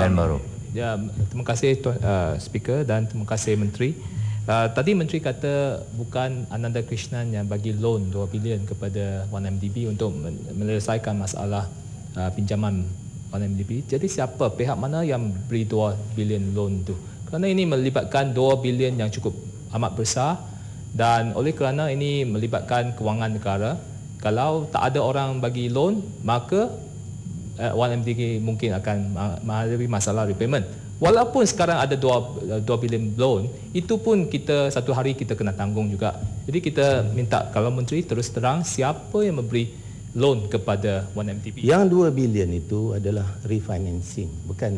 Tahun baru. Ya, terima kasih Tuan uh, Speaker dan terima kasih Menteri. Uh, tadi Menteri kata bukan Ananda Krishnan yang bagi loan 2 bilion kepada 1MDB untuk men- menyelesaikan masalah uh, pinjaman 1MDB. Jadi siapa pihak mana yang beri 2 bilion loan tu? Kerana ini melibatkan 2 bilion yang cukup amat besar dan oleh kerana ini melibatkan kewangan negara, kalau tak ada orang bagi loan, maka uh, 1MDB mungkin akan ma- menghadapi masalah repayment. Walaupun sekarang ada 2, 2 bilion loan, itu pun kita satu hari kita kena tanggung juga. Jadi kita minta kalau menteri terus terang siapa yang memberi loan kepada 1MDB. Yang 2 bilion itu adalah refinancing, bukan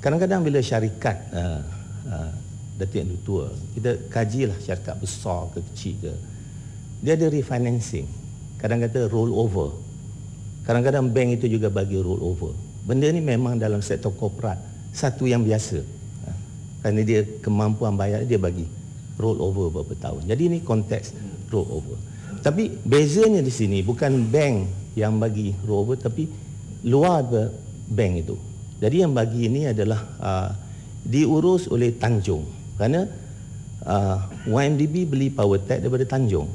kadang-kadang bila syarikat uh, uh, Datuk Yang Tua, kita kajilah syarikat besar ke kecil ke. Dia ada refinancing. Kadang kata roll over. Kadang-kadang bank itu juga bagi roll over. Benda ni memang dalam sektor korporat satu yang biasa. Ha, Kerana dia kemampuan bayar dia bagi roll over beberapa tahun. Jadi ini konteks roll over. Tapi bezanya di sini bukan bank yang bagi roll over tapi luar bank itu. Jadi yang bagi ini adalah uh, diurus oleh Tanjung. Kerana uh, YMDB beli power tech daripada Tanjung.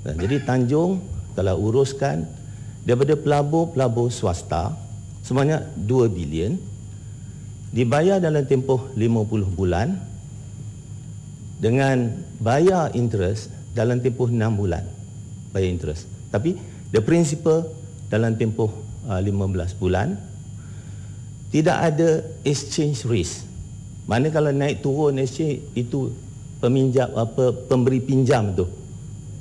Jadi Tanjung telah uruskan daripada pelabur-pelabur swasta sebanyak 2 bilion dibayar dalam tempoh 50 bulan dengan bayar interest dalam tempoh 6 bulan. Bayar interest. Tapi the principal dalam tempoh uh, 15 bulan tidak ada exchange risk. Mana kalau naik turun exchange itu peminjam apa pemberi pinjam tu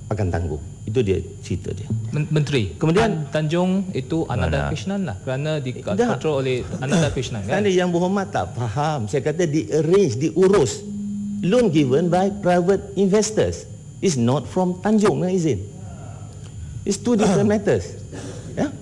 akan tanggung itu dia cerita dia Men- Menteri. Kemudian- Tan- Tanjung itu Ananda Mana? Krishnan lah kerana dikontrol oleh Ananda Krishnan kan. Kan yang berhormat tak faham. Saya kata di arrange, diurus. Loan given by private investors. It's not from Tanjung, kan izin. It's two different matters. Ya?